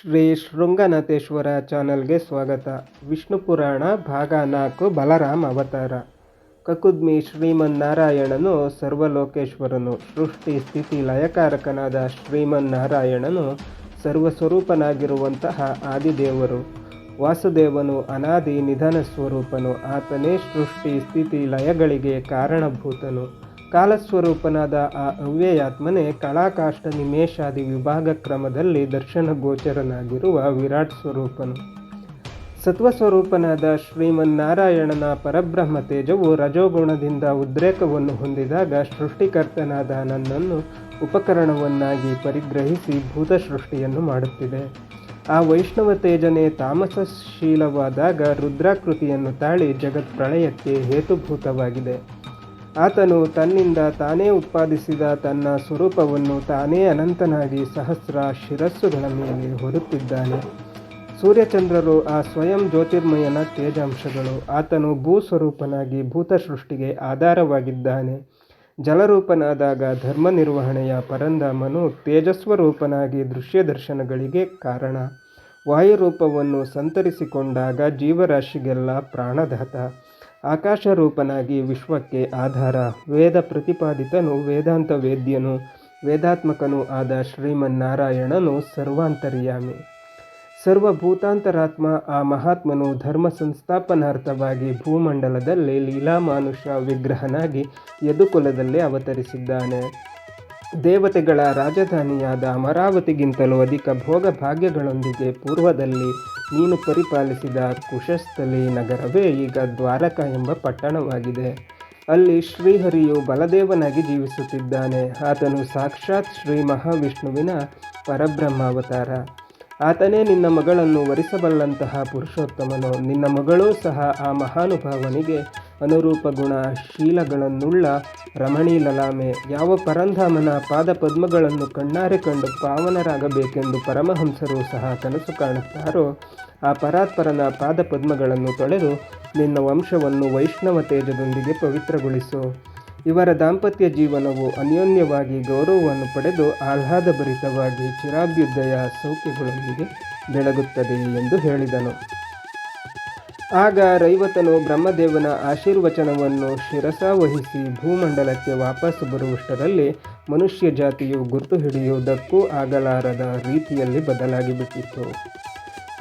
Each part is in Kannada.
ಶ್ರೀ ಶೃಂಗನಾಥೇಶ್ವರ ಚಾನಲ್ಗೆ ಸ್ವಾಗತ. ವಿಷ್ಣು ಪುರಾಣ ಭಾಗ ನಾಲ್ಕು ಬಲರಾಮ ಅವತಾರ. ಕಕುದ್ಮಿ ಶ್ರೀಮನ್ನಾರಾಯಣನು ಸರ್ವಲೋಕೇಶ್ವರನು. ಸೃಷ್ಟಿ ಸ್ಥಿತಿ ಲಯಕಾರಕನಾದ ಶ್ರೀಮನ್ನಾರಾಯಣನು ಸರ್ವಸ್ವರೂಪನಾಗಿರುವಂತಹ ಆದಿದೇವರು. ವಾಸುದೇವನು ಅನಾದಿ ನಿಧನ ಸ್ವರೂಪನು. ಆತನೇ ಸೃಷ್ಟಿ ಸ್ಥಿತಿ ಲಯಗಳಿಗೆ ಕಾರಣಭೂತನು. ಕಾಲಸ್ವರೂಪನಾದ ಆ ಅವ್ಯಯಾತ್ಮನೇ ಕಳಾಕಾಷ್ಟ ನಿಮೇಷಾದಿ ವಿಭಾಗ ಕ್ರಮದಲ್ಲಿ ದರ್ಶನ ಗೋಚರನಾಗಿರುವ ವಿರಾಟ್ ಸ್ವರೂಪನು. ಸತ್ವಸ್ವರೂಪನಾದ ಶ್ರೀಮನ್ನಾರಾಯಣನ ಪರಬ್ರಹ್ಮ ತೇಜವು ರಜೋಗುಣದಿಂದ ಉದ್ರೇಕವನ್ನು ಹೊಂದಿದಾಗ ಸೃಷ್ಟಿಕರ್ತನಾದ ನನ್ನನ್ನು ಉಪಕರಣವನ್ನಾಗಿ ಪರಿಗ್ರಹಿಸಿ ಭೂತ ಸೃಷ್ಟಿಯನ್ನು ಮಾಡುತ್ತಿದೆ. ಆ ವೈಷ್ಣವ ತೇಜನೆ ತಾಮಸಶೀಲವಾದಾಗ ರುದ್ರಾಕೃತಿಯನ್ನು ತಾಳಿ ಜಗತ್ ಪ್ರಳಯಕ್ಕೆ ಹೇತುಭೂತವಾಗಿದೆ. ಆತನು ತನ್ನಿಂದ ತಾನೇ ಉತ್ಪಾದಿಸಿದ ತನ್ನ ಸ್ವರೂಪವನ್ನು ತಾನೇ ಅನಂತನಾಗಿ ಸಹಸ್ರ ಶಿರಸ್ಸುಗಳ ಮೇಲೆ ಹೊರುತ್ತಿದ್ದಾನೆ. ಸೂರ್ಯಚಂದ್ರರು ಆ ಸ್ವಯಂ ಜ್ಯೋತಿರ್ಮಯನ ತೇಜಾಂಶಗಳು. ಆತನು ಭೂಸ್ವರೂಪನಾಗಿ ಭೂತ ಸೃಷ್ಟಿಗೆ ಆಧಾರವಾಗಿದ್ದಾನೆ. ಜಲರೂಪನಾದಾಗ ಧರ್ಮ ನಿರ್ವಹಣೆಯ ಪರಂಧಾಮನು ತೇಜಸ್ವರೂಪನಾಗಿ ದೃಶ್ಯ ದರ್ಶನಗಳಿಗೆ ಕಾರಣ. ವಾಯುರೂಪವನ್ನು ಸಂತರಿಸಿಕೊಂಡಾಗ ಜೀವರಾಶಿಗೆಲ್ಲ ಪ್ರಾಣದಾತ. ಆಕಾಶರೂಪನಾಗಿ ವಿಶ್ವಕ್ಕೆ ಆಧಾರ. ವೇದ ಪ್ರತಿಪಾದಿತನು, ವೇದಾಂತ ವೇದ್ಯನು, ವೇದಾತ್ಮಕನೂ ಆದ ಶ್ರೀಮನ್ನಾರಾಯಣನು ಸರ್ವಾಂತರ್ಯಾಮಿ. ಸರ್ವಭೂತಾಂತರಾತ್ಮ ಆ ಮಹಾತ್ಮನು ಧರ್ಮ ಸಂಸ್ಥಾಪನಾರ್ಥವಾಗಿ ಭೂಮಂಡಲದಲ್ಲಿ ಲೀಲಾಮಾನುಷ ವಿಗ್ರಹನಾಗಿ ಯದುಕುಲದಲ್ಲಿ ಅವತರಿಸಿದ್ದಾನೆ. ದೇವತೆಗಳ ರಾಜಧಾನಿಯಾದ ಅಮರಾವತಿಗಿಂತಲೂ ಅಧಿಕ ಭೋಗ ಭಾಗ್ಯಗಳೊಂದಿಗೆ ಪೂರ್ವದಲ್ಲಿ ನೀನು ಪರಿಪಾಲಿಸಿದ ಕುಶಸ್ಥಲಿ ನಗರವೇ ಈಗ ದ್ವಾರಕ ಎಂಬ ಪಟ್ಟಣವಾಗಿದೆ. ಅಲ್ಲಿ ಶ್ರೀಹರಿಯು ಬಲದೇವನಾಗಿ ಜೀವಿಸುತ್ತಿದ್ದಾನೆ. ಆತನು ಸಾಕ್ಷಾತ್ ಶ್ರೀ ಮಹಾವಿಷ್ಣುವಿನ ಪರಬ್ರಹ್ಮಾವತಾರ. ಆತನೇ ನಿನ್ನ ಮಗಳನ್ನು ವರಿಸಬಲ್ಲಂತಹ ಪುರುಷೋತ್ತಮನು. ನಿನ್ನ ಮಗಳೂ ಸಹ ಆ ಮಹಾನುಭಾವನಿಗೆ ಅನುರೂಪ ಗುಣ ಶೀಲಗಳನ್ನುಳ್ಳ ರಮಣೀ ಲಲಾಮೆ. ಯಾವ ಪರಂಧಾಮನ ಪಾದ ಪದ್ಮಗಳನ್ನು ಕಣ್ಣಾರೆ ಕಂಡು ಪಾವನರಾಗಬೇಕೆಂದು ಪರಮಹಂಸರು ಸಹ ಕನಸು ಕಾಣುತ್ತಾರೋ, ಆ ಪರಾತ್ಪರನ ಪಾದ ಪದ್ಮಗಳನ್ನು ತೊಳೆದು ನಿನ್ನ ವಂಶವನ್ನು ವೈಷ್ಣವ ತೇಜದೊಂದಿಗೆ ಪವಿತ್ರಗೊಳಿಸು. ಇವರ ದಾಂಪತ್ಯ ಜೀವನವು ಅನ್ಯೋನ್ಯವಾಗಿ ಗೌರವವನ್ನು ಪಡೆದು ಆಹ್ಲಾದಭರಿತವಾಗಿ ಚಿರಾಭ್ಯುದಯ ಸೌಖ್ಯಗಳೊಂದಿಗೆ ಬೆಳಗುತ್ತದೆ ಎಂದು ಹೇಳಿದನು. ಆಗ ರೈವತನು ಬ್ರಹ್ಮದೇವನ ಆಶೀರ್ವಚನವನ್ನು ಶಿರಸಾವಹಿಸಿ ಭೂಮಂಡಲಕ್ಕೆ ವಾಪಸ್ಸು ಬರುವಷ್ಟರಲ್ಲಿ ಮನುಷ್ಯ ಜಾತಿಯು ಗುರುತು ಹಿಡಿಯುವುದಕ್ಕೂ ಆಗಲಾರದ ರೀತಿಯಲ್ಲಿ ಬದಲಾಗಿ ಬಿಟ್ಟಿತ್ತು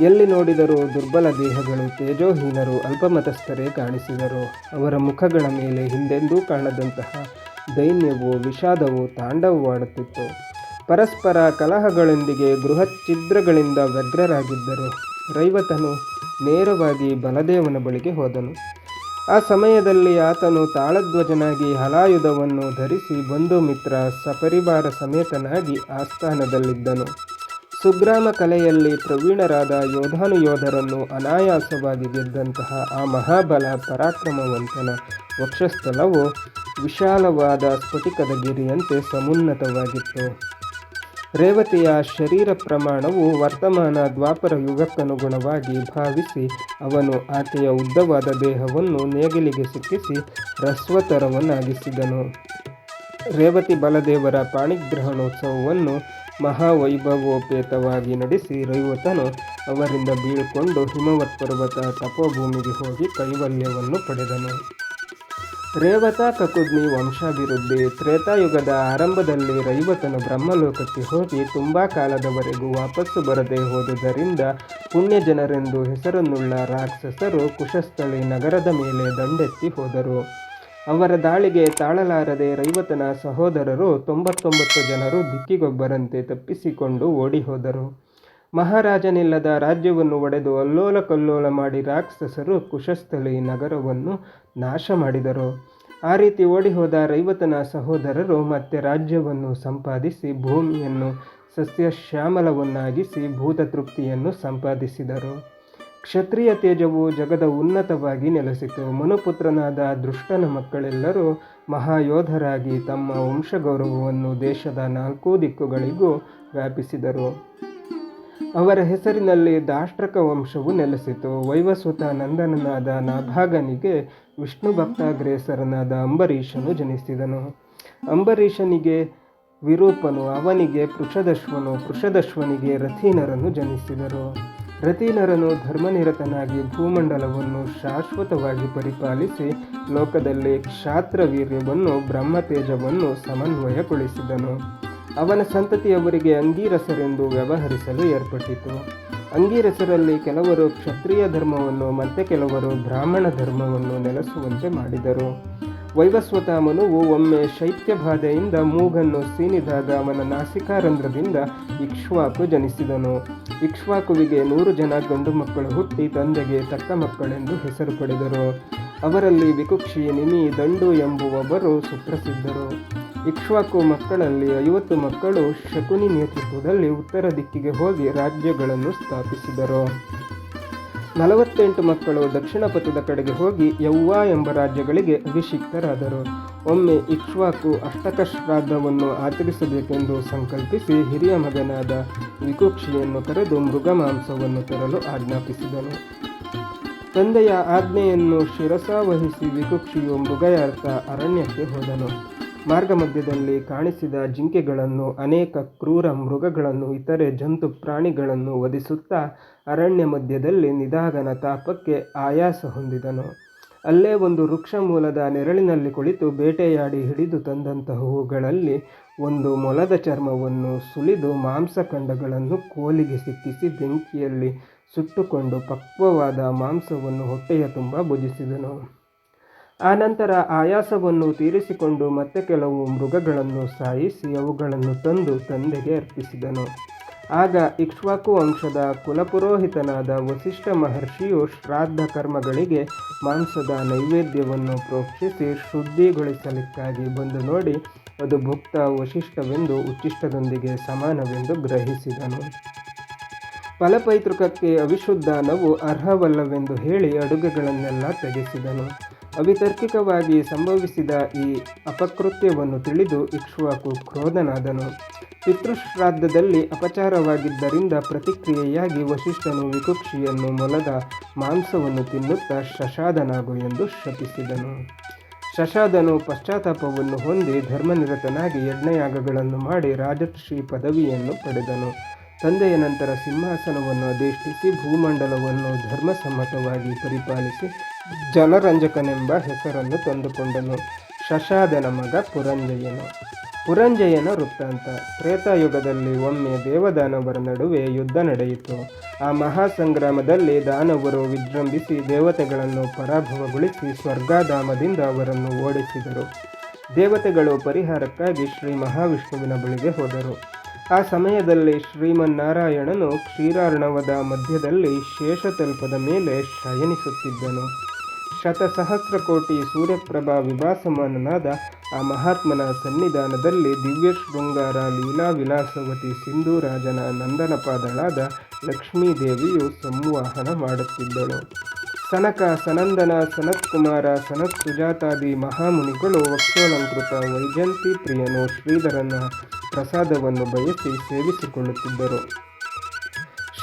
ಎಲ್ಲಿ ನೋಡಿದರೂ ದುರ್ಬಲ ದೇಹಗಳು ತೇಜೋಹೀನರು ಅಲ್ಪಮತಸ್ಥರೇ ಕಾಣಿಸಿದರು. ಅವರ ಮುಖಗಳ ಮೇಲೆ ಹಿಂದೆಂದೂ ಕಾಣದಂತಹ ದೈನ್ಯವು ವಿಷಾದವು ತಾಂಡವವಾಡುತ್ತಿತ್ತು ಪರಸ್ಪರ ಕಲಹಗಳೊಂದಿಗೆ ಗೃಹಛಿದ್ರಗಳಿಂದ ವ್ಯಗ್ರರಾಗಿದ್ದರು. ರೈವತನು ನೇರವಾಗಿ ಬಲದೇವನ ಬಳಿಗೆ ಹೋದನು. ಆ ಸಮಯದಲ್ಲಿ ಆತನು ತಾಳಧ್ವಜನಾಗಿ ಹಲಾಯುಧವನ್ನು ಧರಿಸಿ ಬಂಧು ಮಿತ್ರ ಸಪರಿವಾರ ಸಮೇತನಾಗಿ ಆಸ್ಥಾನದಲ್ಲಿದ್ದನು. ಸುಗ್ರಾಮ ಕಲೆಯಲ್ಲಿ ಪ್ರವೀಣರಾದ ಯೋಧಾನುಯೋಧರನ್ನು ಅನಾಯಾಸವಾಗಿ ಗೆದ್ದಂತಹ ಆ ಮಹಾಬಲ ಪರಾಕ್ರಮವಂತನ ವಕ್ಷಸ್ಥಲವು ವಿಶಾಲವಾದ ಸ್ಫಟಿಕದ ಗಿರಿಯಂತೆ ಸಮುನ್ನತವಾಗಿತ್ತು. ರೇವತಿಯ ಶರೀರ ಪ್ರಮಾಣವು ವರ್ತಮಾನ ದ್ವಾಪರ ಯುಗಕ್ಕನುಗುಣವಾಗಿ ಭಾವಿಸಿ ಅವನು ಆಕೆಯ ಉದ್ದವಾದ ದೇಹವನ್ನು ನೇಗಿಲಿಗೆ ಸಿಕ್ಕಿಸಿ ರಸ್ವತರವನ್ನಾಗಿಸಿದನು. ರೇವತಿ ಬಲದೇವರ ಪಾಣಿಗ್ರಹಣೋತ್ಸವವನ್ನು ಮಹಾವೈಭವೋಪೇತವಾಗಿ ನಡೆಸಿ ರೈವತನು ಅವರಿಂದ ಬೀಳ್ಕೊಂಡು ಹಿಮವತ್ ಪರ್ವತ ತಪೋಭೂಮಿಗೆ ಹೋಗಿ ಕೈವಲ್ಯವನ್ನು ಪಡೆದನು. ರೇವತ ಕಕುಗ್ನಿ ವಂಶಾಭಿವೃದ್ಧಿ, ತ್ರೇತಾಯುಗದ ಆರಂಭದಲ್ಲಿ ರೈವತನು ಬ್ರಹ್ಮಲೋಕಕ್ಕೆ ಹೋಗಿ ತುಂಬ ಕಾಲದವರೆಗೂ ವಾಪಸ್ಸು ಬರದೆ ಹೋದುದರಿಂದ ಪುಣ್ಯ ಜನರೆಂದು ಹೆಸರನ್ನುಳ್ಳ ರಾಕ್ಷಸರು ಕುಶಸ್ಥಳಿ ನಗರದ ಮೇಲೆ ದಂಡೆತ್ತಿ ಹೋದರು. ಅವರ ದಾಳಿಗೆ ತಾಳಲಾರದೆ ರೈವತನ ಸಹೋದರರು ತೊಂಬತ್ತೊಂಬತ್ತು ಜನರು ದಿಕ್ಕಿಗೊಬ್ಬರಂತೆ ತಪ್ಪಿಸಿಕೊಂಡು ಓಡಿ ಹೋದರು ಮಹಾರಾಜನಿಲ್ಲದ ರಾಜ್ಯವನ್ನು ಒಡೆದು ಅಲ್ಲೋಲ ಕಲ್ಲೋಲ ಮಾಡಿ ರಾಕ್ಷಸರು ಕುಶಸ್ಥಳಿ ನಗರವನ್ನು ನಾಶ ಮಾಡಿದರು. ಆ ರೀತಿ ಓಡಿ ಹೋದ ರೈವತನ ಸಹೋದರರು ಮತ್ತೆ ರಾಜ್ಯವನ್ನು ಸಂಪಾದಿಸಿ ಭೂಮಿಯನ್ನು ಸಸ್ಯ ಶ್ಯಾಮಲವನ್ನಾಗಿಸಿ ಭೂತ ತೃಪ್ತಿಯನ್ನು ಸಂಪಾದಿಸಿದರು. ಕ್ಷತ್ರಿಯ ತೇಜವು ಜಗದ ಉನ್ನತವಾಗಿ ನೆಲೆಸಿತು. ಮನುಪುತ್ರನಾದ ದೃಷ್ಟನ ಮಕ್ಕಳೆಲ್ಲರೂ ಮಹಾಯೋಧರಾಗಿ ತಮ್ಮ ವಂಶಗೌರವವನ್ನು ದೇಶದ ನಾಲ್ಕೂ ದಿಕ್ಕುಗಳಿಗೂ ವ್ಯಾಪಿಸಿದರು. ಅವರ ಹೆಸರಿನಲ್ಲಿ ದಾಷ್ಟ್ರಕ ವಂಶವು ನೆಲೆಸಿತು. ವೈವಸ್ವತ ನಂದನನಾದ ನಾಭಾಗನಿಗೆ ವಿಷ್ಣು ಭಕ್ತಾಗ್ರೇಸರನಾದ ಅಂಬರೀಷನು ಜನಿಸಿದನು. ಅಂಬರೀಷನಿಗೆ ವಿರೂಪನು, ಅವನಿಗೆ ಪೃಷದಶ್ವನು, ಪೃಷದಶ್ವನಿಗೆ ರಥೀನರನ್ನು ಜನಿಸಿದರು. ರಥೀನರನು ಧರ್ಮನಿರತನಾಗಿ ಭೂಮಂಡಲವನ್ನು ಶಾಶ್ವತವಾಗಿ ಪರಿಪಾಲಿಸಿ ಲೋಕದಲ್ಲಿ ಕ್ಷಾತ್ರವೀರ್ಯವನ್ನು, ಬ್ರಹ್ಮತೇಜವನ್ನು ಸಮನ್ವಯಗೊಳಿಸಿದನು. ಅವನ ಸಂತತಿಯವರಿಗೆ ಅಂಗೀರಸರೆಂದು ವ್ಯವಹರಿಸಲು ಏರ್ಪಟ್ಟಿತು. ಅಂಗೀರಸರಲ್ಲಿ ಕೆಲವರು ಕ್ಷತ್ರಿಯ ಧರ್ಮವನ್ನು, ಮತ್ತೆ ಕೆಲವರು ಬ್ರಾಹ್ಮಣ ಧರ್ಮವನ್ನು ನೆಲೆಸುವಂತೆ ಮಾಡಿದರು. ವೈವಸ್ವತ ಮನುವು ಒಮ್ಮೆ ಶೈತ್ಯ ಬಾಧೆಯಿಂದ ಮೂಗನ್ನು ಸೀನಿದಾಗ ಅವನ ನಾಸಿಕಾರಂಧ್ರದಿಂದ ಇಕ್ಷ್ವಾಕು ಜನಿಸಿದನು. ಇಕ್ಷ್ವಾಕುವಿಗೆ ನೂರು ಜನ ಗಂಡು ಮಕ್ಕಳು ಹುಟ್ಟಿ ತಂದೆಗೆ ತಕ್ಕ ಮಕ್ಕಳೆಂದು ಹೆಸರು ಪಡೆದರು. ಅವರಲ್ಲಿ ವಿಕುಕ್ಷಿ, ನಿಮಿ, ದಂಡು ಎಂಬುವವರು ಸುಪ್ರಸಿದ್ಧರು. ಇಕ್ಷ್ವಾಕು ಮಕ್ಕಳಲ್ಲಿ ಐವತ್ತು ಮಕ್ಕಳು ಶಕುನಿ ನೇತೃತ್ವದಲ್ಲಿ ಉತ್ತರ ದಿಕ್ಕಿಗೆ ಹೋಗಿ ರಾಜ್ಯಗಳನ್ನು ಸ್ಥಾಪಿಸಿದರು. ನಲವತ್ತೆಂಟು ಮಕ್ಕಳು ದಕ್ಷಿಣ ಪಥದ ಕಡೆಗೆ ಹೋಗಿ ಯವ್ವಾ ಎಂಬ ರಾಜ್ಯಗಳಿಗೆ ಅಭಿಷಿಕ್ತರಾದರು. ಒಮ್ಮೆ ಇಕ್ಷ್ವಾಕು ಅಷ್ಟಕ ಶ್ರಾದ್ದವನ್ನು ಆಚರಿಸಬೇಕೆಂದು ಸಂಕಲ್ಪಿಸಿ ಹಿರಿಯ ಮಗನಾದ ವಿಕುಕ್ಷಿಯನ್ನು ಕರೆದು ಮೃಗ ಮಾಂಸವನ್ನು ತರಲು ಆಜ್ಞಾಪಿಸಿದನು. ತಂದೆಯ ಆಜ್ಞೆಯನ್ನು ಶಿರಸಾವಹಿಸಿ ವಿಕುಕ್ಷಿಯು ಮೃಗಯಾರ್ಥ ಅರಣ್ಯಕ್ಕೆ ಹೋದನು. ಮಾರ್ಗ ಮಧ್ಯದಲ್ಲಿ ಕಾಣಿಸಿದ ಜಿಂಕೆಗಳನ್ನು ಅನೇಕ ಕ್ರೂರ ಮೃಗಗಳನ್ನು, ಇತರೆ ಜಂತು ಪ್ರಾಣಿಗಳನ್ನು ವಧಿಸುತ್ತಾ ಅರಣ್ಯ ಮಧ್ಯದಲ್ಲಿ ನಿಧಾಗನ ತಾಪಕ್ಕೆ ಆಯಾಸ ಹೊಂದಿದನು. ಅಲ್ಲೇ ಒಂದು ವೃಕ್ಷ ಮೂಲದ ನೆರಳಿನಲ್ಲಿ ಕುಳಿತು ಬೇಟೆಯಾಡಿ ಹಿಡಿದು ತಂದಂತಹವುಗಳಲ್ಲಿ ಒಂದು ಮೊಲದ ಚರ್ಮವನ್ನು ಸುಲಿದು ಮಾಂಸಖಂಡಗಳನ್ನು ಕೋಲಿಗೆ ಸಿಕ್ಕಿಸಿ ಬೆಂಕಿಯಲ್ಲಿ ಸುಟ್ಟುಕೊಂಡು ಪಕ್ವವಾದ ಮಾಂಸವನ್ನು ಹೊಟ್ಟೆಯ ತುಂಬ ಭುಜಿಸಿದನು. ಆನಂತರ ಆಯಾಸವನ್ನು ತೀರಿಸಿಕೊಂಡು ಮತ್ತೆ ಕೆಲವು ಮೃಗಗಳನ್ನು ಸಾಯಿಸಿ ಅವುಗಳನ್ನು ತಂದು ತಂದೆಗೆ ಅರ್ಪಿಸಿದನು. ಆಗ ಇಕ್ಷ್ವಾಕು ವಂಶದ ಕುಲಪುರೋಹಿತನಾದ ವಸಿಷ್ಠ ಮಹರ್ಷಿಯು ಶ್ರಾದ್ದ ಕರ್ಮಗಳಿಗೆ ಮಾಂಸದ ನೈವೇದ್ಯವನ್ನು ಪ್ರೋಕ್ಷಿಸಿ ಶುದ್ಧಿಗೊಳಿಸಲಿಕ್ಕಾಗಿ ಬಂದು ನೋಡಿ, ಅದು ಭುಕ್ತ ವಶಿಷ್ಠವೆಂದು ಉಚ್ಚಿಷ್ಟದೊಂದಿಗೆ ಸಮಾನವೆಂದು ಗ್ರಹಿಸಿದನು. ಫಲಪೈತೃಕಕ್ಕೆ ಅವಿಶುದ್ಧಾನವು ಅರ್ಹವಲ್ಲವೆಂದು ಹೇಳಿ ಅಡುಗೆಗಳನ್ನೆಲ್ಲ ತೆಗೆಸಿದನು. ಅವಿತರ್ಕಿಕವಾಗಿ ಸಂಭವಿಸಿದ ಈ ಅಪಕೃತ್ಯವನ್ನು ತಿಳಿದು ಇಕ್ಷ್ವಾಕು ಕ್ರೋಧನಾದನು. ಪಿತೃಶ್ರಾದ್ದದಲ್ಲಿ ಅಪಚಾರವಾಗಿದ್ದರಿಂದ ಪ್ರತಿಕ್ರಿಯೆಯಾಗಿ ವಶಿಷ್ಠನು ವಿಕುಕ್ಷಿಯನ್ನು ಮೊಲದ ಮಾಂಸವನ್ನು ತಿನ್ನುತ್ತಾ ಶಶಾದನಾಗು ಎಂದು ಶಪಿಸಿದನು. ಶಶಾದನು ಪಶ್ಚಾತ್ತಾಪವನ್ನು ಹೊಂದಿ ಧರ್ಮನಿರತನಾಗಿ ಯಜ್ಞಯಾಗಗಳನ್ನು ಮಾಡಿ ರಾಜರ್ಷಿ ಪದವಿಯನ್ನು ಪಡೆದನು. ತಂದೆಯ ನಂತರ ಸಿಂಹಾಸನವನ್ನು ಅಧಿಷ್ಠಿಸಿ ಭೂಮಂಡಲವನ್ನು ಧರ್ಮಸಮ್ಮತವಾಗಿ ಪರಿಪಾಲಿಸಿ ಜನರಂಜಕನೆಂಬ ಹೆಸರನ್ನು ತಂದುಕೊಂಡನು. ಶಶಾದನ ಮಗ ಪುರಂಜಯನು. ಪುರಂಜಯನ ವೃತ್ತಾಂತ. ತ್ರೇತಾಯುಗದಲ್ಲಿ ಒಮ್ಮೆ ದೇವದಾನವರ ನಡುವೆ ಯುದ್ಧ ನಡೆಯಿತು. ಆ ಮಹಾಸಂಗ್ರಾಮದಲ್ಲಿ ದಾನವರು ವಿಜೃಂಭಿಸಿ ದೇವತೆಗಳನ್ನು ಪರಾಭವಗೊಳಿಸಿ ಸ್ವರ್ಗಾಧಾಮದಿಂದ ಅವರನ್ನು ಓಡಿಸಿದರು. ದೇವತೆಗಳು ಪರಿಹಾರಕ್ಕಾಗಿ ಶ್ರೀ ಮಹಾವಿಷ್ಣುವಿನ ಬಳಿಗೆ ಹೋದರು. ಆ ಸಮಯದಲ್ಲಿ ಶ್ರೀಮನ್ನಾರಾಯಣನು ಕ್ಷೀರಾರ್ಣವದ ಮಧ್ಯದಲ್ಲಿ ಶೇಷತಲ್ಪದ ಮೇಲೆ ಶಯನಿಸುತ್ತಿದ್ದನು. ಶತಸಹಸ್ರ ಕೋಟಿ ಸೂರ್ಯಪ್ರಭಾ ವಿಭಾಸಮಾನನಾದ ಆ ಮಹಾತ್ಮನ ಸನ್ನಿಧಾನದಲ್ಲಿ ದಿವ್ಯ ಶೃಂಗಾರ ಲೀಲಾ ವಿಲಾಸವತಿ ಸಿಂಧೂರಾಜನ ನಂದನಪಾದಳಾದ ಲಕ್ಷ್ಮೀದೇವಿಯು ಸಂವಾಹನ ಮಾಡುತ್ತಿದ್ದಳು. ಸನಕ, ಸನಂದನ, ಸನತ್ಕುಮಾರ ಸನತ್ ಸುಜಾತಾದಿ ಮಹಾಮುನಿಗಳು ವಕ್ಷೋಲಂಕೃತ ವೈಜಂತಿ ಪ್ರಿಯನು ಶ್ರೀಧರನ ಪ್ರಸಾದವನ್ನು ಬಯಸಿ ಸೇವಿಸಿಕೊಳ್ಳುತ್ತಿದ್ದರು.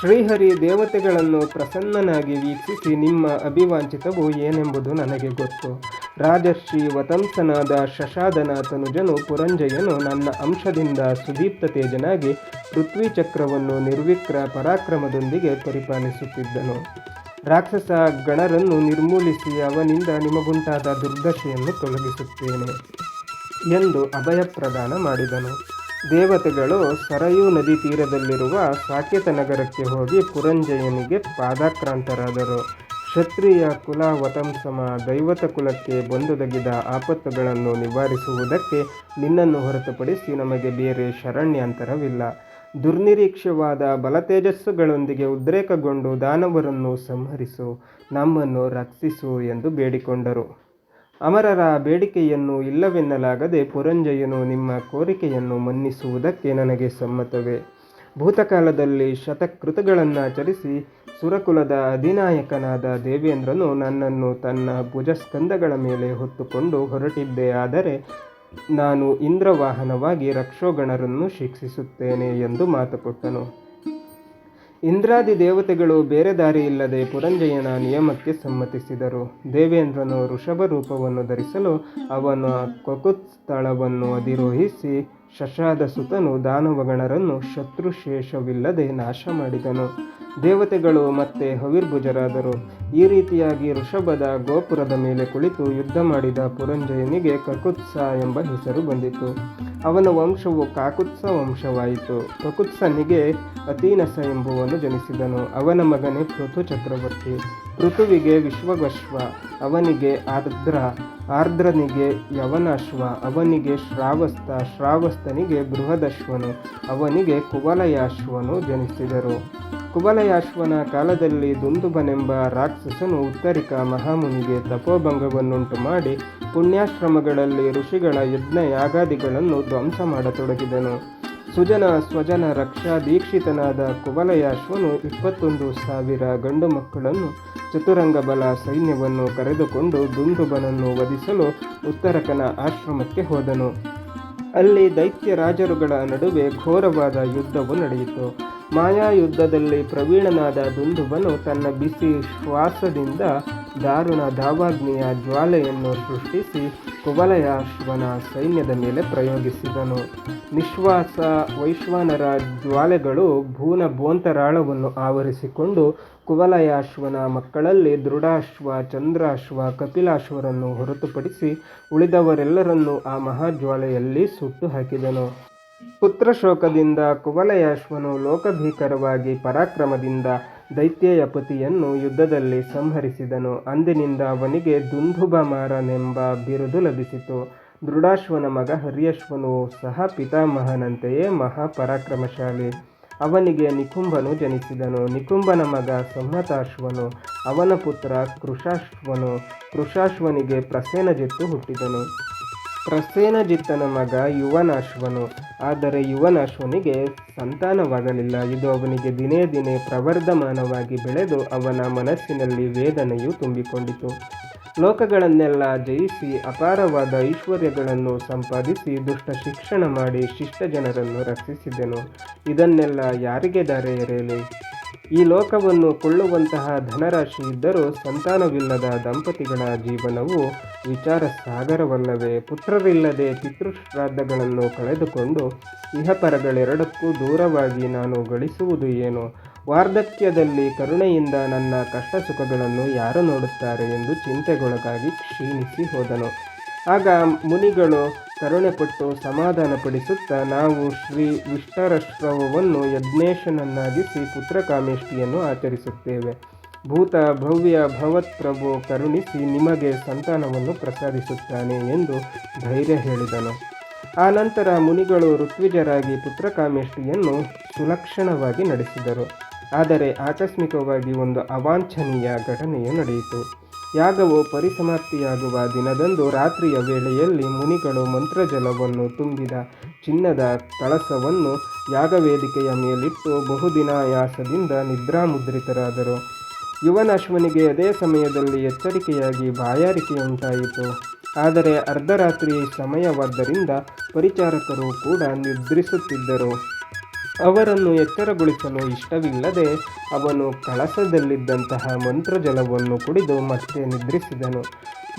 ಶ್ರೀಹರಿ ದೇವತೆಗಳನ್ನು ಪ್ರಸನ್ನನಾಗಿ ವೀಕ್ಷಿಸಿ ನಿಮ್ಮ ಅಭಿವಾಂಚಿತವು ಏನೆಂಬುದು ನನಗೆ ಗೊತ್ತು. ರಾಜರ್ಷಿ ವತಂಸನಾದ ಶಶಾದನ ತನುಜನು ಪುರಂಜಯನು ನನ್ನ ಅಂಶದಿಂದ ಸುದೀಪ್ತ ತೇಜನಾಗಿ ಪೃಥ್ವಿ ಚಕ್ರವನ್ನು ನಿರ್ವಿಕ್ರ ಪರಾಕ್ರಮದೊಂದಿಗೆ ಪರಿಪಾಲಿಸುತ್ತಿದ್ದನು. ರಾಕ್ಷಸ ಗಣರನ್ನು ನಿರ್ಮೂಲಿಸಿ ಅವನಿಂದ ನಿಮಗುಂಟಾದ ದುರ್ದಶೆಯನ್ನು ತೊಲಗಿಸುತ್ತೇನೆ ಎಂದು ಅಭಯ ಪ್ರದಾನ ಮಾಡಿದನು. ದೇವತೆಗಳು ಸರಯೂ ನದಿ ತೀರದಲ್ಲಿರುವ ಸಾಕೇತ ನಗರಕ್ಕೆ ಹೋಗಿ ಪುರಂಜಯನಿಗೆ ಪಾದಾಕ್ರಾಂತರಾದರು. ಕ್ಷತ್ರಿಯ ಕುಲ ವತಂಸಮ ದೈವತ ಕುಲಕ್ಕೆ ಬಂದೊದಗಿದ ಆಪತ್ತುಗಳನ್ನು ನಿವಾರಿಸುವುದಕ್ಕೆ ನಿನ್ನನ್ನು ಹೊರತುಪಡಿಸಿ ನಮಗೆ ಬೇರೆ ಶರಣ್ಯಾಂತರವಿಲ್ಲ. ದುರ್ನಿರೀಕ್ಷವಾದ ಬಲತೇಜಸ್ಸುಗಳೊಂದಿಗೆ ಉದ್ರೇಕಗೊಂಡು ದಾನವರನ್ನು ಸಂಹರಿಸು, ನಮ್ಮನ್ನು ರಕ್ಷಿಸು ಎಂದು ಬೇಡಿಕೊಂಡರು. ಅಮರರ ಬೇಡಿಕೆಯನ್ನು ಇಲ್ಲವೆನ್ನಲಾಗದೆ ಪುರಂಜಯನು ನಿಮ್ಮ ಕೋರಿಕೆಯನ್ನು ಮನ್ನಿಸುವುದಕ್ಕೆ ನನಗೆ ಸಮ್ಮತವೇ. ಭೂತಕಾಲದಲ್ಲಿ ಶತಕೃತಗಳನ್ನಾಚರಿಸಿ ಸುರಕುಲದ ಅಧಿನಾಯಕನಾದ ದೇವೇಂದ್ರನು ನನ್ನನ್ನು ತನ್ನ ಭುಜಸ್ಕಂದಗಳ ಮೇಲೆ ಹೊತ್ತುಕೊಂಡು ಹೊರಟಿದ್ದೇ. ಆದರೆ ನಾನು ಇಂದ್ರವಾಹನವಾಗಿ ರಕ್ಷೋಗಣರನ್ನು ಶಿಕ್ಷಿಸುತ್ತೇನೆ ಎಂದು ಮಾತು ಕೊಟ್ಟನು ಇಂದ್ರಾದಿ ದೇವತೆಗಳು ಬೇರೆ ದಾರಿಯಿಲ್ಲದೆ ಪುರಂಜಯನ ನಿಯಮಕ್ಕೆ ಸಮ್ಮತಿಸಿದರು. ದೇವೇಂದ್ರನು ಋಷಭ ರೂಪವನ್ನು ಧರಿಸಲು ಅವನ ಕೊಕುತ್ ಸ್ಥಳವನ್ನು ಅಧಿರೋಹಿಸಿ ಶಶಾದ ಸುತನು ದಾನವಗಣರನ್ನು ಶತ್ರುಶೇಷವಿಲ್ಲದೆ ನಾಶ ಮಾಡಿದನು ದೇವತೆಗಳು ಮತ್ತೆ ಹವಿರ್ಭುಜರಾದರು. ಈ ರೀತಿಯಾಗಿ ಋಷಭದ ಗೋಪುರದ ಮೇಲೆ ಕುಳಿತು ಯುದ್ಧ ಮಾಡಿದ ಪುರಂಜಯನಿಗೆ ಕಕುತ್ಸ ಎಂಬ ಹೆಸರು ಬಂದಿತು. ಅವನ ವಂಶವು ಕಾಕುತ್ಸ ವಂಶವಾಯಿತು. ಕಕುತ್ಸನಿಗೆ ಅತೀನಸ ಎಂಬುವನು ಜನಿಸಿದನು. ಅವನ ಮಗನೇ ಪೃಥು ಚಕ್ರವರ್ತಿ ಋತುವಿಗೆ ವಿಶ್ವಗಶ್ವ ಅವನಿಗೆ ಆರ್ದ್ರ, ಆರ್ದ್ರನಿಗೆ ಯವನಾಶ್ವ, ಅವನಿಗೆ ಶ್ರಾವಸ್ತ, ಶ್ರಾವಸ್ತನಿಗೆ ಬೃಹದಶ್ವನು, ಅವನಿಗೆ ಕುವಲಯಾಶ್ವನು ಜನಿಸಿದರು. ಕುವಲಯಾಶ್ವನ ಕಾಲದಲ್ಲಿ ದುಂದುಬನೆಂಬ ರಾಕ್ಷಸನು ಉತ್ತರಿಕ ಮಹಾಮುನಿಗೆ ತಪೋಭಂಗವನ್ನುಂಟು ಮಾಡಿ ಪುಣ್ಯಾಶ್ರಮಗಳಲ್ಲಿ ಋಷಿಗಳ ಯಜ್ಞ ಯಾಗಾದಿಗಳನ್ನು ಧ್ವಂಸ ಮಾಡತೊಡಗಿದನು. ಸುಜನ ಸ್ವಜನ ರಕ್ಷಾ ದೀಕ್ಷಿತನಾದ ಕುಬಲಯಾಶ್ವನು ಇಪ್ಪತ್ತೊಂದು ಸಾವಿರ ಗಂಡು ಮಕ್ಕಳನ್ನು ಚತುರಂಗ ಬಲ ಸೈನ್ಯವನ್ನು ಕರೆದುಕೊಂಡು ದುಂದುಬನನ್ನು ವಧಿಸಲು ಉತ್ತರಕನ ಆಶ್ರಮಕ್ಕೆ ಹೋದನು. ಅಲ್ಲಿ ದೈತ್ಯ ರಾಜರುಗಳ ನಡುವೆ ಘೋರವಾದ ಯುದ್ಧವು ನಡೆಯಿತು. ಮಾಯಾ ಯುದ್ಧದಲ್ಲಿ ಪ್ರವೀಣನಾದ ದುಂದುವನು ತನ್ನ ಬಿಸಿ ಶ್ವಾಸದಿಂದ ದಾರುಣ ದಾವಾಗ್ನಿಯ ಜ್ವಾಲೆಯನ್ನು ಸೃಷ್ಟಿಸಿ ಕುವಲಯಾಶ್ವನ ಸೈನ್ಯದ ಮೇಲೆ ಪ್ರಯೋಗಿಸಿದನು. ನಿಶ್ವಾಸ ವೈಶ್ವಾನರ ಜ್ವಾಲೆಗಳು ಭೂನ ಬೋಂತರಾಳವನ್ನು ಆವರಿಸಿಕೊಂಡು ಕುವಲಯಾಶ್ವನ ಮಕ್ಕಳಲ್ಲಿ ದೃಢಾಶ್ವ, ಚಂದ್ರಾಶ್ವ, ಕಪಿಲಾಶ್ವರನ್ನು ಹೊರತುಪಡಿಸಿ ಉಳಿದವರೆಲ್ಲರನ್ನೂ ಆ ಮಹಾಜ್ವಾಲೆಯಲ್ಲಿ ಸುಟ್ಟು ಹಾಕಿದನು. ಪುತ್ರಶೋಕದಿಂದ ಕುವಲಯಾಶ್ವನು ಲೋಕಭೀಕರವಾಗಿ ಪರಾಕ್ರಮದಿಂದ ದೈತ್ಯೆಯ ಪತಿಯನ್ನು ಯುದ್ಧದಲ್ಲಿ ಸಂಹರಿಸಿದನು. ಅಂದಿನಿಂದ ಅವನಿಗೆ ದುಂದುಭಮಾರನೆಂಬ ಬಿರುದು ಲಭಿಸಿತು. ದೃಢಾಶ್ವನ ಮಗ ಹರಿಯಶ್ವನು ಸಹ ಪಿತಾಮಹನಂತೆಯೇ ಮಹಾಪರಾಕ್ರಮಶಾಲಿ. ಅವನಿಗೆ ನಿಕುಂಭನು ಜನಿಸಿದನು. ನಿಕುಂಭನ ಮಗ ಸಂಹತಾಶ್ವನು ಅವನ ಪುತ್ರ ಕೃಷಾಶ್ವನು. ಕೃಷಾಶ್ವನಿಗೆ ಪ್ರಸೇನಜಿತ್ತು ಹುಟ್ಟಿದನು. ಪ್ರಸೇನಜಿತ್ತನ ಮಗ ಯುವನಾಶ್ವನು. ಆದರೆ ಯುವನಾಶ್ವನಿಗೆ ಸಂತಾನವಾಗಲಿಲ್ಲ. ಇದು ಅವನಿಗೆ ದಿನೇ ದಿನೇ ಪ್ರವರ್ಧಮಾನವಾಗಿ ಬೆಳೆದು ಅವನ ಮನಸ್ಸಿನಲ್ಲಿ ವೇದನೆಯು ತುಂಬಿಕೊಂಡಿತು. ಲೋಕಗಳನ್ನೆಲ್ಲ ಜಯಿಸಿ ಅಪಾರವಾದ ಐಶ್ವರ್ಯಗಳನ್ನು ಸಂಪಾದಿಸಿ ದುಷ್ಟ ಶಿಕ್ಷಣ ಮಾಡಿ ಶಿಷ್ಟ ಜನರನ್ನು ರಕ್ಷಿಸಿದೆನು. ಇದನ್ನೆಲ್ಲ ಯಾರಿಗೆ ದಾರೆ ಎರೆಯಲಿ? ಈ ಲೋಕವನ್ನು ಕೊಳ್ಳುವಂತಹ ಧನರಾಶಿ ಇದ್ದರೂ ಸಂತಾನವಿಲ್ಲದ ದಂಪತಿಗಳ ಜೀವನವು ವಿಚಾರ ಸಾಗರವಲ್ಲವೇ ಪುತ್ರರಿಲ್ಲದೆ ಪಿತೃಶ್ರಾದ್ದಗಳನ್ನು ಕಳೆದುಕೊಂಡು ಇಹಪರಗಳೆರಡಕ್ಕೂ ದೂರವಾಗಿ ನಾನು ಗಳಿಸುವುದು ಏನು? ವಾರ್ಧಕ್ಯದಲ್ಲಿ ಕರುಣೆಯಿಂದ ನನ್ನ ಕಷ್ಟ ಸುಖಗಳನ್ನು ಯಾರು ನೋಡುತ್ತಾರೆ ಎಂದು ಚಿಂತೆಗೊಳಗಾಗಿ ಕ್ಷೀಣಿಸಿ ಹೋದನು. ಆಗ ಮುನಿಗಳು ಕರುಣೆಪಟ್ಟು ಸಮಾಧಾನಪಡಿಸುತ್ತಾ ನಾವು ಶ್ರೀ ವಿಷ್ಠರಶ್ರವವನ್ನು ಯಜ್ಞೇಶನನ್ನಾಗಿಸಿ ಪುತ್ರಕಾಮೇಷ್ಟಿಯನ್ನು ಆಚರಿಸುತ್ತೇವೆ. ಭೂತ ಭವ್ಯ ಭವತ್ ಪ್ರಭು ಕರುಣಿಸಿ ನಿಮಗೆ ಸಂತಾನವನ್ನು ಪ್ರಸಾದಿಸುತ್ತಾನೆ ಎಂದು ಧೈರ್ಯ ಹೇಳಿದನು. ಆ ನಂತರ ಮುನಿಗಳು ಋತ್ವಿಜರಾಗಿ ಪುತ್ರಕಾಮೇಷ್ಟಿಯನ್ನು ಸುಲಕ್ಷಣವಾಗಿ ನಡೆಸಿದರು. ಆದರೆ ಆಕಸ್ಮಿಕವಾಗಿ ಒಂದು ಅವಾಂಛನೀಯ ಘಟನೆಯು ನಡೆಯಿತು. ಯಾಗವು ಪರಿಸಮಾಪ್ತಿಯಾಗುವ ದಿನದಂದು ರಾತ್ರಿಯ ವೇಳೆಯಲ್ಲಿ ಮುನಿಗಳು ಮಂತ್ರಜಲವನ್ನು ತುಂಬಿದ ಚಿನ್ನದ ಕಳಸವನ್ನು ಯಾಗವೇದಿಕೆಯ ಮೇಲಿಟ್ಟು ಬಹುದಿನಾಯಾಸದಿಂದ ನಿದ್ರಾಮುದ್ರಿತರಾದರು. ಯುವನಾಶ್ವನಿಗೆ ಅದೇ ಸಮಯದಲ್ಲಿ ಎಚ್ಚರಿಕೆಯಾಗಿ ಬಾಯಾರಿಕೆಯುಂಟಾಯಿತು ಆದರೆ ಅರ್ಧರಾತ್ರಿ ಸಮಯವಾದ್ದರಿಂದ ಪರಿಚಾರಕರು ಕೂಡ ನಿದ್ರಿಸುತ್ತಿದ್ದರು. ಅವರನ್ನು ಎಚ್ಚರಗೊಳಿಸಲು ಇಷ್ಟವಿಲ್ಲದೆ ಅವನು ಕಳಸದಲ್ಲಿದ್ದಂತಹ ಮಂತ್ರಜಲವನ್ನು ಕುಡಿದು ಮತ್ತೆ ನಿದ್ರಿಸಿದನು.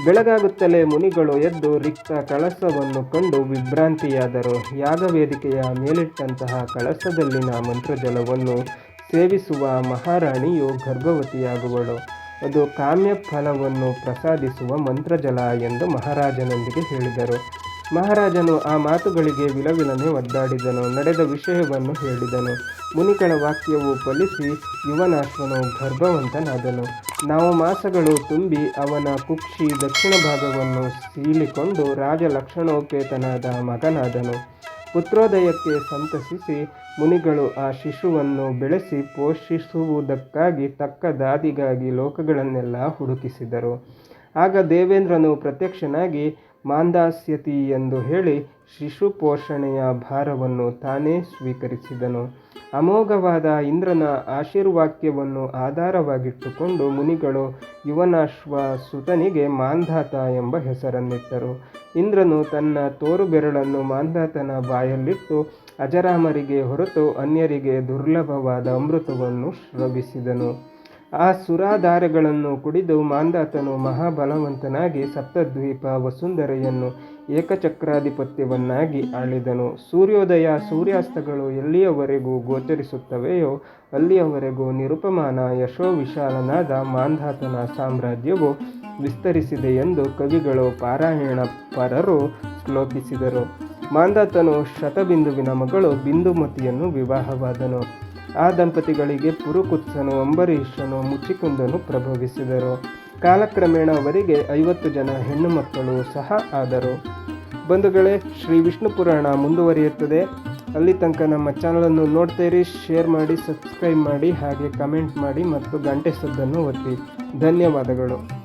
ಬೆಳಗಾಗುತ್ತಲೇ ಮುನಿಗಳು ಎದ್ದು ರಿಕ್ತ ಕಳಸವನ್ನು ಕಂಡು ವಿಭ್ರಾಂತಿಯಾದರು. ಯಾಗವೇದಿಕೆಯ ಮೇಲಿಟ್ಟಂತಹ ಕಳಸದಲ್ಲಿನ ಮಂತ್ರಜಲವನ್ನು ಸೇವಿಸುವ ಮಹಾರಾಣಿಯು ಗರ್ಭವತಿಯಾಗುವಳು. ಅದು ಕಾಮ್ಯ ಫಲವನ್ನು ಪ್ರಸಾದಿಸುವ ಮಂತ್ರಜಲ ಎಂದು ಮಹಾರಾಜನೊಂದಿಗೆ ಹೇಳಿದರು. ಮಹಾರಾಜನು ಆ ಮಾತುಗಳಿಗೆ ವಿಲವಿಲನೆ ಒದ್ದಾಡಿದನು. ನಡೆದ ವಿಷಯವನ್ನು ಹೇಳಿದನು. ಮುನಿಗಳ ವಾಕ್ಯವು ಫಲಿಸಿ ಯುವನಾಶ್ವನು ಗರ್ಭವಂತನಾದನು. ನಾವು ಮಾಸಗಳು ತುಂಬಿ ಅವನ ಕುಕ್ಷಿ ದಕ್ಷಿಣ ಭಾಗವನ್ನು ಸೀಳಿಕೊಂಡು ರಾಜ ಲಕ್ಷಣೋಪೇತನಾದ ಮಗನಾದನು. ಪುತ್ರೋದಯಕ್ಕೆ ಸಂತಸಿಸಿ ಮುನಿಗಳು ಆ ಶಿಶುವನ್ನು ಬೆಳೆಸಿ ಪೋಷಿಸುವುದಕ್ಕಾಗಿ ತಕ್ಕ ದಾದಿಗಾಗಿ ಲೋಕಗಳನ್ನೆಲ್ಲ ಹುಡುಕಿಸಿದರು. ಆಗ ದೇವೇಂದ್ರನು ಪ್ರತ್ಯಕ್ಷನಾಗಿ ಮಾಂದಾಸ್ಯತಿ ಎಂದು ಹೇಳಿ ಶಿಶು ಪೋಷಣೆಯ ಭಾರವನ್ನು ತಾನೇ ಸ್ವೀಕರಿಸಿದನು. ಅಮೋಘವಾದ ಇಂದ್ರನ ಆಶೀರ್ವಾಕ್ಯವನ್ನು ಆಧಾರವಾಗಿಟ್ಟುಕೊಂಡು ಮುನಿಗಳು ಯುವನಾಶ್ವ ಸುತನಿಗೆ ಮಾಂಧಾತ ಎಂಬ ಹೆಸರನ್ನಿಟ್ಟರು. ಇಂದ್ರನು ತನ್ನ ತೋರು ಬೆರಳನ್ನು ಮಾಂಧಾತನ ಬಾಯಲ್ಲಿಟ್ಟು ಅಜರಾಮರಿಗೆ ಹೊರತು ಅನ್ಯರಿಗೆ ದುರ್ಲಭವಾದ ಅಮೃತವನ್ನು ಶ್ರವಿಸಿದನು. ಆ ಸುರಾಧಾರಗಳನ್ನು ಕುಡಿದು ಮಾಂದಾತನು ಮಹಾಬಲವಂತನಾಗಿ ಸಪ್ತದ್ವೀಪ ವಸುಂಧರೆಯನ್ನು ಏಕಚಕ್ರಾಧಿಪತ್ಯವನ್ನಾಗಿ ಆಳಿದನು. ಸೂರ್ಯೋದಯ ಸೂರ್ಯಾಸ್ತಗಳು ಎಲ್ಲಿಯವರೆಗೂ ಗೋಚರಿಸುತ್ತವೆಯೋ ಅಲ್ಲಿಯವರೆಗೂ ನಿರುಪಮಾನ ಯಶೋ ವಿಶಾಲನಾದ ಮಾಂಧಾತನ ಸಾಮ್ರಾಜ್ಯವು ವಿಸ್ತರಿಸಿದೆ ಎಂದು ಕವಿಗಳು ಪಾರಾಯಣ ಪರರು ಶ್ಲೋಕಿಸಿದರು. ಮಾಂಧಾತನು ಶತಬಿಂದುವಿನ ಮಗಳು ಬಿಂದುಮತಿಯನ್ನು ವಿವಾಹವಾದನು. ಆ ದಂಪತಿಗಳಿಗೆ ಪುರುಕುತ್ಸನು, ಅಂಬರೀಷನು ಮುಚಿಕುಂದನು ಪ್ರಭವಿಸಿದರು ಕಾಲಕ್ರಮೇಣ ಅವರಿಗೆ ಐವತ್ತು ಜನ ಹೆಣ್ಣು ಮಕ್ಕಳು ಸಹ ಆದರು. ಬಂಧುಗಳೇ, ಶ್ರೀ ವಿಷ್ಣು ಪುರಾಣ ಮುಂದುವರಿಯುತ್ತದೆ. ಅಲ್ಲಿ ತನಕ ನಮ್ಮ ಚಾನಲನ್ನು ನೋಡ್ತೀರಿ, ಶೇರ್ ಮಾಡಿ, ಸಬ್ಸ್ಕ್ರೈಬ್ ಮಾಡಿ, ಹಾಗೆ ಕಮೆಂಟ್ ಮಾಡಿ ಮತ್ತು ಗಂಟೆ ಸದ್ದನ್ನು ಒತ್ತಿ. ಧನ್ಯವಾದಗಳು.